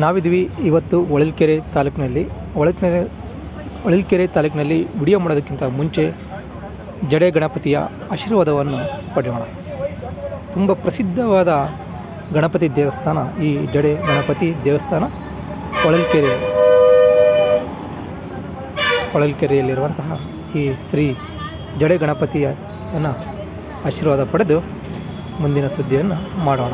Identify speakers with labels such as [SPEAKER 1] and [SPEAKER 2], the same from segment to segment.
[SPEAKER 1] ನಾವಿದ್ವಿ ಇವತ್ತು ಹೊಳಲ್ಕೆರೆ ತಾಲೂಕಿನಲ್ಲಿ. ಹೊಳಲ್ಕೆರೆ ಹೊಳಲ್ಕೆರೆ ತಾಲೂಕಿನಲ್ಲಿ ವಿಡಿಯೋ ಮಾಡೋದಕ್ಕಿಂತ ಮುಂಚೆ ಜಡೆ ಗಣಪತಿಯ ಆಶೀರ್ವಾದವನ್ನು ಪಡೆಯೋಣ. ತುಂಬ ಪ್ರಸಿದ್ಧವಾದ ಗಣಪತಿ ದೇವಸ್ಥಾನ ಈ ಜಡೆ ಗಣಪತಿ ದೇವಸ್ಥಾನ ಹೊಳಲ್ಕೆರೆ. ಹೊಳಲ್ಕೆರೆಯಲ್ಲಿರುವಂತಹ ಈ ಶ್ರೀ ಜಡೆ ಗಣಪತಿಯನ್ನು ಆಶೀರ್ವಾದ ಪಡೆದು ಮುಂದಿನ ಸುದ್ದಿಯನ್ನು ಮಾಡೋಣ.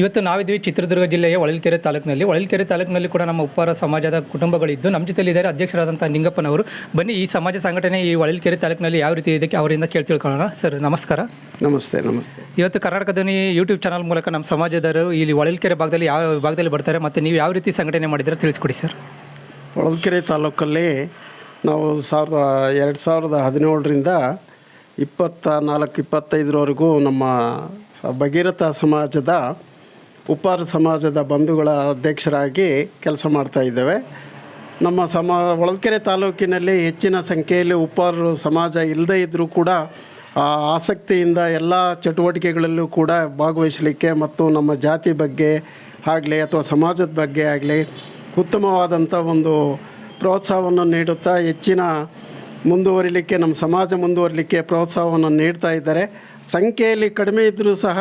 [SPEAKER 1] ಇವತ್ತು ನಾವಿದ್ದೀವಿ ಚಿತ್ರದುರ್ಗ ಜಿಲ್ಲೆಯ ಹೊಳಲ್ಕೆರೆ ತಾಲೂಕಿನಲ್ಲಿ. ಹೊಳಲ್ಕೆರೆ ತಾಲೂಕಿನಲ್ಲಿ ಕೂಡ ನಮ್ಮ ಉಪ್ಪಾರ ಸಮಾಜದ ಕುಟುಂಬಗಳಿದ್ದು ನಮ್ಮ ಜೊತೆಲಿದ್ದಾರೆ ಅಧ್ಯಕ್ಷರಾದಂಥ ನಿಂಗಪ್ಪನವರು. ಬನ್ನಿ ಈ ಸಮಾಜ ಸಂಘಟನೆ ಈ ಹೊಳಲ್ಕೆರೆ ತಾಲೂಕಿನಲ್ಲಿ ಯಾವ ರೀತಿ ಇದಕ್ಕೆ ಅವರಿಂದ ಕೇಳಿ ತಿಳ್ಕೊಳ್ಳೋಣ ಸರ್ ನಮಸ್ಕಾರ.
[SPEAKER 2] ನಮಸ್ತೆ ನಮಸ್ತೆ.
[SPEAKER 1] ಇವತ್ತು ಕರ್ನಾಟಕ ಧ್ವನಿ ಯೂಟ್ಯೂಬ್ ಚಾನಲ್ ಮೂಲಕ ನಮ್ಮ ಸಮಾಜದವರು ಇಲ್ಲಿ ಹೊಳಲ್ಕೆರೆ ಭಾಗದಲ್ಲಿ ಯಾವ ಭಾಗದಲ್ಲಿ ಬರ್ತಾರೆ ಮತ್ತು ನೀವು ಯಾವ ರೀತಿ ಸಂಘಟನೆ ಮಾಡಿದರೆ ತಿಳಿಸ್ಕೊಡಿ ಸರ್.
[SPEAKER 2] ಹೊಳಲ್ಕೆರೆ ತಾಲೂಕಲ್ಲಿ ನಾವು ಸಾವಿರದ ಎರಡು ಸಾವಿರದ ಹದಿನೇಳರಿಂದ ಇಪ್ಪತ್ತ ನಾಲ್ಕು ಇಪ್ಪತ್ತೈದರವರೆಗೂ ನಮ್ಮ ಭಗೀರಥ ಸಮಾಜದ ಉಪ್ಪಾರ ಸಮಾಜದ ಬಂಧುಗಳ ಅಧ್ಯಕ್ಷರಾಗಿ ಕೆಲಸ ಮಾಡ್ತಾ ಇದ್ದೇವೆ. ನಮ್ಮ ಸಮ, ಹೊಳಲ್ಕೆರೆ ತಾಲೂಕಿನಲ್ಲಿ ಹೆಚ್ಚಿನ ಸಂಖ್ಯೆಯಲ್ಲಿ ಉಪ್ಪಾರು ಸಮಾಜ ಇಲ್ಲದೇ ಇದ್ದರೂ ಕೂಡ ಆಸಕ್ತಿಯಿಂದ ಎಲ್ಲ ಚಟುವಟಿಕೆಗಳಲ್ಲೂ ಕೂಡ ಭಾಗವಹಿಸಲಿಕ್ಕೆ ಮತ್ತು ನಮ್ಮ ಜಾತಿ ಬಗ್ಗೆ ಆಗಲಿ ಅಥವಾ ಸಮಾಜದ ಬಗ್ಗೆ ಆಗಲಿ ಉತ್ತಮವಾದಂಥ ಒಂದು ಪ್ರೋತ್ಸಾಹವನ್ನು ನೀಡುತ್ತಾ ಹೆಚ್ಚಿನ ಮುಂದುವರಿಲಿಕ್ಕೆ, ನಮ್ಮ ಸಮಾಜ ಮುಂದುವರಿಲಿಕ್ಕೆ ಪ್ರೋತ್ಸಾಹವನ್ನು ನೀಡ್ತಾ ಇದ್ದಾರೆ. ಸಂಖ್ಯೆಯಲ್ಲಿ ಕಡಿಮೆ ಇದ್ದರೂ ಸಹ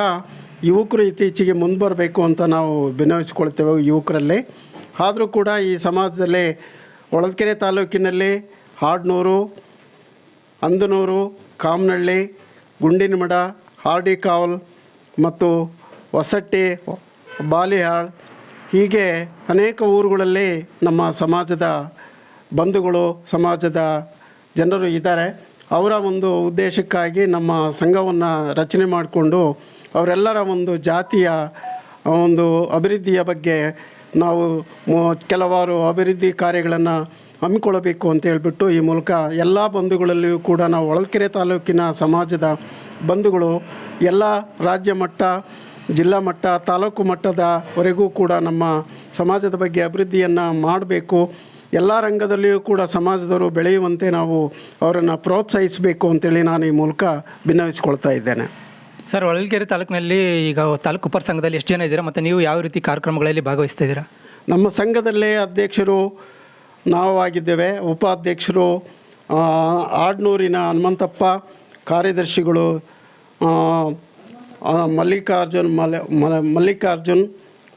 [SPEAKER 2] ಯುವಕರು ಇತ್ತೀಚೆಗೆ ಮುಂದೆ ಬರಬೇಕು ಅಂತ ನಾವು ಭಿನ್ನವಿಸಿಕೊಳ್ತೇವೆ ಯುವಕರಲ್ಲಿ. ಆದರೂ ಕೂಡ ಈ ಸಮಾಜದಲ್ಲಿ ಹೊಳಲ್ಕೆರೆ ತಾಲೂಕಿನಲ್ಲಿ ಹಾಡ್ನೂರು, ಅಂದನೂರು ಕಾಮನಹಳ್ಳಿ ಗುಂಡಿನಮಡ ಹಾರ್ಡಿಕಾವಲ್ ಮತ್ತು ಹೊಸಟ್ಟಿ, ಬಾಲಿಹಾಳ್ ಹೀಗೆ ಅನೇಕ ಊರುಗಳಲ್ಲಿ ನಮ್ಮ ಸಮಾಜದ ಬಂಧುಗಳು, ಸಮಾಜದ ಜನರು ಇದ್ದಾರೆ. ಅವರ ಒಂದು ಉದ್ದೇಶಕ್ಕಾಗಿ ನಮ್ಮ ಸಂಘವನ್ನು ರಚನೆ ಮಾಡಿಕೊಂಡು ಅವರೆಲ್ಲರ ಒಂದು ಜಾತಿಯ ಒಂದು ಅಭಿವೃದ್ಧಿಯ ಬಗ್ಗೆ ನಾವು ಕೆಲವಾರು ಅಭಿವೃದ್ಧಿ ಕಾರ್ಯಗಳನ್ನು ಹಮ್ಮಿಕೊಳ್ಳಬೇಕು ಅಂತ ಹೇಳಿಬಿಟ್ಟು ಈ ಮೂಲಕ ಎಲ್ಲ ಬಂಧುಗಳಲ್ಲಿಯೂ ಕೂಡ ನಾವು ಹೊಳಲ್ಕೆರೆ ತಾಲೂಕಿನ ಸಮಾಜದ ಬಂಧುಗಳು, ಎಲ್ಲ ರಾಜ್ಯ ಮಟ್ಟ, ಜಿಲ್ಲಾ ಮಟ್ಟ, ತಾಲೂಕು ಮಟ್ಟದವರೆಗೂ ಕೂಡ ನಮ್ಮ ಸಮಾಜದ ಬಗ್ಗೆ ಅಭಿವೃದ್ಧಿಯನ್ನು ಮಾಡಬೇಕು. ಎಲ್ಲ ರಂಗದಲ್ಲಿಯೂ ಕೂಡ ಸಮಾಜದವರು ಬೆಳೆಯುವಂತೆ ನಾವು ಅವರನ್ನು ಪ್ರೋತ್ಸಾಹಿಸಬೇಕು ಅಂತೇಳಿ ನಾನು ಈ ಮೂಲಕ ಭಿನ್ನವಿಸ್ಕೊಳ್ತಾ ಇದ್ದೇನೆ.
[SPEAKER 1] ಸರ್, ಹೊಳಲ್ಕೆರೆ ತಾಲೂಕಿನಲ್ಲಿ ಈಗ ತಾಲೂಕು ಉಪರ ಸಂಘದಲ್ಲಿ ಎಷ್ಟು ಜನ ಇದ್ದೀರಾ ಮತ್ತು ನೀವು ಯಾವ ರೀತಿ ಕಾರ್ಯಕ್ರಮಗಳಲ್ಲಿ ಭಾಗವಹಿಸ್ತಾ ಇದ್ದೀರಾ
[SPEAKER 2] ನಮ್ಮ ಸಂಘದಲ್ಲೇ ಅಧ್ಯಕ್ಷರು ನಾವು ಆಗಿದ್ದೇವೆ. ಉಪಾಧ್ಯಕ್ಷರು ಆಡ್ನೂರಿನ ಹನುಮಂತಪ್ಪ, ಕಾರ್ಯದರ್ಶಿಗಳು ಮಲ್ಲಿಕಾರ್ಜುನ್ ಮಲ ಮಲ, ಮಲ್ಲಿಕಾರ್ಜುನ್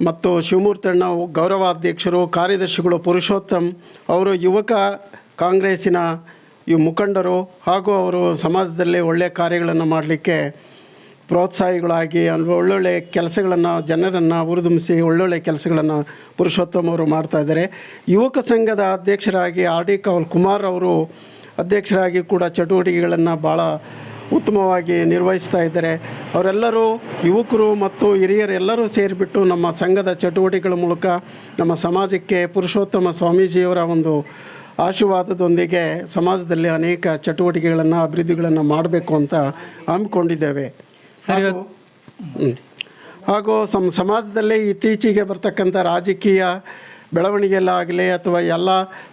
[SPEAKER 2] ಮತ್ತು ಶಿವಮೂರ್ತಣ್ಣ ಗೌರವಾಧ್ಯಕ್ಷರು, ಕಾರ್ಯದರ್ಶಿಗಳು, ಪುರುಷೋತ್ತಮ್ ಅವರು, ಯುವಕ ಕಾಂಗ್ರೆಸ್ಸಿನ ಈ ಮುಖಂಡರು ಹಾಗೂ ಅವರು ಸಮಾಜದಲ್ಲಿ ಒಳ್ಳೆಯ ಕಾರ್ಯಗಳನ್ನು ಮಾಡಲಿಕ್ಕೆ ಪ್ರೋತ್ಸಾಹಿಗಳಾಗಿ ಒಳ್ಳೊಳ್ಳೆ ಕೆಲಸಗಳನ್ನು ಜನರನ್ನು ಹುರಿದುಂಬಿಸಿ ಒಳ್ಳೊಳ್ಳೆ ಕೆಲಸಗಳನ್ನು ಪುರುಷೋತ್ತಮ್ ಅವರು ಮಾಡ್ತಾ ಇದ್ದಾರೆ. ಯುವಕ ಸಂಘದ ಅಧ್ಯಕ್ಷರಾಗಿ ಆರ್ ಡಿ ಕೌಲ್ ಕುಮಾರ್ ಅವರು ಅಧ್ಯಕ್ಷರಾಗಿ ಕೂಡ ಚಟುವಟಿಕೆಗಳನ್ನು ಭಾಳ ಉತ್ತಮವಾಗಿ ನಿರ್ವಹಿಸ್ತಾ ಇದ್ದಾರೆ. ಅವರೆಲ್ಲರೂ ಯುವಕರು ಮತ್ತು ಹಿರಿಯರು ಎಲ್ಲರೂ ಸೇರಿಬಿಟ್ಟು ನಮ್ಮ ಸಂಘದ ಚಟುವಟಿಕೆಗಳ ಮೂಲಕ ನಮ್ಮ ಸಮಾಜಕ್ಕೆ ಪುರುಷೋತ್ತಮ ಸ್ವಾಮೀಜಿಯವರ ಒಂದು ಆಶೀರ್ವಾದದೊಂದಿಗೆ ಸಮಾಜದಲ್ಲಿ ಅನೇಕ ಚಟುವಟಿಕೆಗಳನ್ನು, ಅಭಿವೃದ್ಧಿಗಳನ್ನು ಮಾಡಬೇಕು ಅಂತ ಹಮ್ಮಿಕೊಂಡಿದ್ದೇವೆ.
[SPEAKER 1] ಸರ್
[SPEAKER 2] ಹಾಗೂ ಸಮ ಸಮಾಜದಲ್ಲೇ ಸಮ್ ಸಮಾಜದಲ್ಲಿ ಇತ್ತೀಚೆಗೆ ಬರ್ತಕ್ಕಂಥ ರಾಜಕೀಯ ಬೆಳವಣಿಗೆಯಲ್ಲಾಗಲಿ ಅಥವಾ ಎಲ್ಲ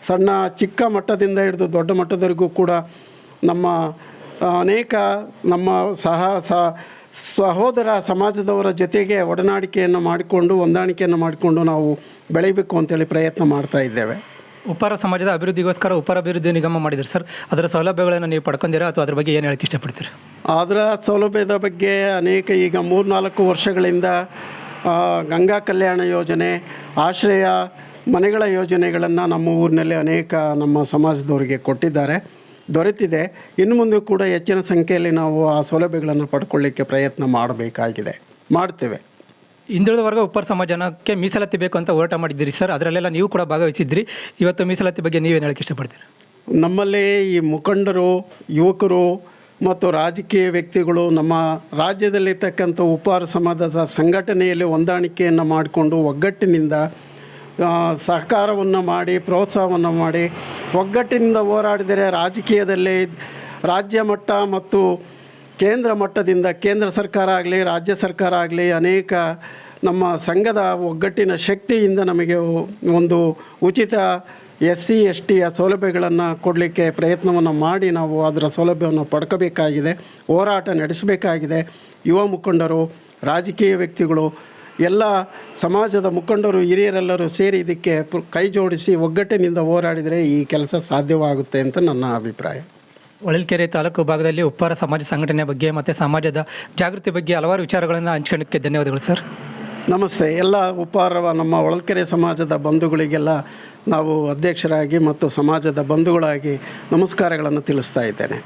[SPEAKER 2] ಸಣ್ಣ ಚಿಕ್ಕ ಮಟ್ಟದಿಂದ ಹಿಡಿದು ದೊಡ್ಡ ಮಟ್ಟದವರೆಗೂ ಕೂಡ ನಮ್ಮ ಅನೇಕ ನಮ್ಮ ಸಹ ಸ ಸಹೋದರ ಸಮಾಜದವರ ಜೊತೆಗೆ ಒಡನಾಡಿಕೆಯನ್ನು ಮಾಡಿಕೊಂಡು ಹೊಂದಾಣಿಕೆಯನ್ನು ಮಾಡಿಕೊಂಡು ನಾವು ಬೆಳೀಬೇಕು ಅಂತೇಳಿ ಪ್ರಯತ್ನ ಮಾಡ್ತಾ ಇದ್ದೇವೆ.
[SPEAKER 1] ಉಪ್ಪಾರ ಸಮಾಜದ ಅಭಿವೃದ್ಧಿಗೋಸ್ಕರ ಉಪರ ಅಭಿವೃದ್ಧಿ ನಿಗಮ ಮಾಡಿದ್ರು ಸರ್. ಅದರ ಸೌಲಭ್ಯಗಳನ್ನು ನೀವು ಪಡ್ಕೊಂಡಿರಾ ಅಥವಾ ಅದ್ರ ಬಗ್ಗೆ ಏನು ಹೇಳಕ್ಕೆ ಇಷ್ಟಪಡ್ತೀರಿ?
[SPEAKER 2] ಅದರ ಸೌಲಭ್ಯದ ಬಗ್ಗೆ ಅನೇಕ ಈಗ ಮೂರ್ನಾಲ್ಕು ವರ್ಷಗಳಿಂದ ಗಂಗಾ ಕಲ್ಯಾಣ ಯೋಜನೆ, ಆಶ್ರಯ, ಮನೆಗಳ ಯೋಜನೆಗಳನ್ನು ನಮ್ಮ ಊರಿನಲ್ಲಿ ಅನೇಕ ನಮ್ಮ ಸಮಾಜದವರಿಗೆ ಕೊಟ್ಟಿದ್ದಾರೆ. ದೊರೆತಿದೆ. ಇನ್ನು ಮುಂದೆ ಕೂಡ ಹೆಚ್ಚಿನ ಸಂಖ್ಯೆಯಲ್ಲಿ ನಾವು ಆ ಸೌಲಭ್ಯಗಳನ್ನು ಪಡ್ಕೊಳ್ಳಿಕ್ಕೆ ಪ್ರಯತ್ನ ಮಾಡಬೇಕಾಗಿದೆ. ಮಾಡ್ತೇವೆ.
[SPEAKER 1] ಹಿಂದುಳಿದ ವರ್ಗ ಉಪ್ಪಾರ ಸಮಾಜನಕ್ಕೆ ಮೀಸಲಾತಿ ಬೇಕು ಅಂತ ಹೋರಾಟ ಮಾಡಿದ್ದೀರಿ ಸರ್. ಅದರಲ್ಲೆಲ್ಲ ನೀವು ಕೂಡ ಭಾಗವಹಿಸಿದ್ರಿ. ಇವತ್ತು ಮೀಸಲಾತಿ ಬಗ್ಗೆ ನೀವೇನು ಹೇಳಕ್ಕೆ ಇಷ್ಟಪಡ್ತೀರಿ?
[SPEAKER 2] ನಮ್ಮಲ್ಲಿ ಈ ಮುಖಂಡರು, ಯುವಕರು ಮತ್ತು ರಾಜಕೀಯ ವ್ಯಕ್ತಿಗಳು ನಮ್ಮ ರಾಜ್ಯದಲ್ಲಿರ್ತಕ್ಕಂಥ ಉಪಹಾರ ಸಮಾಜದ ಸಂಘಟನೆಯಲ್ಲಿ ಹೊಂದಾಣಿಕೆಯನ್ನು ಮಾಡಿಕೊಂಡು ಒಗ್ಗಟ್ಟಿನಿಂದ ಸಹಕಾರವನ್ನು ಮಾಡಿ, ಪ್ರೋತ್ಸಾಹವನ್ನು ಮಾಡಿ, ಒಗ್ಗಟ್ಟಿನಿಂದ ಹೋರಾಡಿದರೆ ರಾಜಕೀಯದಲ್ಲಿ ರಾಜ್ಯ ಮಟ್ಟ ಮತ್ತು ಕೇಂದ್ರ ಮಟ್ಟದಿಂದ ಕೇಂದ್ರ ಸರ್ಕಾರ ಆಗಲಿ, ರಾಜ್ಯ ಸರ್ಕಾರ ಆಗಲಿ ಅನೇಕ ನಮ್ಮ ಸಂಘದ ಒಗ್ಗಟ್ಟಿನ ಶಕ್ತಿಯಿಂದ ನಮಗೆ ಒಂದು ಉಚಿತ ಎಸ್ ಸಿ, ಎಸ್ ಟಿಯ ಸೌಲಭ್ಯಗಳನ್ನು ಕೊಡಲಿಕ್ಕೆ ಪ್ರಯತ್ನವನ್ನು ಮಾಡಿ ನಾವು ಅದರ ಸೌಲಭ್ಯವನ್ನು ಪಡ್ಕೋಬೇಕಾಗಿದೆ, ಹೋರಾಟ ನಡೆಸಬೇಕಾಗಿದೆ. ಯುವ ಮುಖಂಡರು, ರಾಜಕೀಯ ವ್ಯಕ್ತಿಗಳು, ಎಲ್ಲ ಸಮಾಜದ ಮುಖಂಡರು, ಹಿರಿಯರೆಲ್ಲರೂ ಸೇರಿ ಇದಕ್ಕೆ ಕೈ ಜೋಡಿಸಿ ಒಗ್ಗಟ್ಟಿನಿಂದ ಹೋರಾಡಿದರೆ ಈ ಕೆಲಸ ಸಾಧ್ಯವಾಗುತ್ತೆ ಅಂತ ನನ್ನ ಅಭಿಪ್ರಾಯ.
[SPEAKER 1] ಹೊಳಲ್ಕೆರೆ ತಾಲೂಕು ಭಾಗದಲ್ಲಿ ಉಪ್ಪಾರ ಸಮಾಜ ಸಂಘಟನೆ ಬಗ್ಗೆ ಮತ್ತು ಸಮಾಜದ ಜಾಗೃತಿ ಬಗ್ಗೆ ಹಲವಾರು ವಿಚಾರಗಳನ್ನು ಹಂಚ್ಕೊಂಡಿದ್ದಕ್ಕೆ ಧನ್ಯವಾದಗಳು, ಸರ್.
[SPEAKER 2] ನಮಸ್ತೆ. ಎಲ್ಲ ಉಪ್ಪಾರ ನಮ್ಮ ಹೊಳಲ್ಕೆರೆ ಸಮಾಜದ ಬಂಧುಗಳಿಗೆಲ್ಲ ನಾವು ಅಧ್ಯಕ್ಷರಾಗಿ ಮತ್ತು ಸಮಾಜದ ಬಂಧುಗಳಾಗಿ ನಮಸ್ಕಾರಗಳನ್ನು ತಿಳಿಸ್ತಾ ಇದ್ದೇನೆ.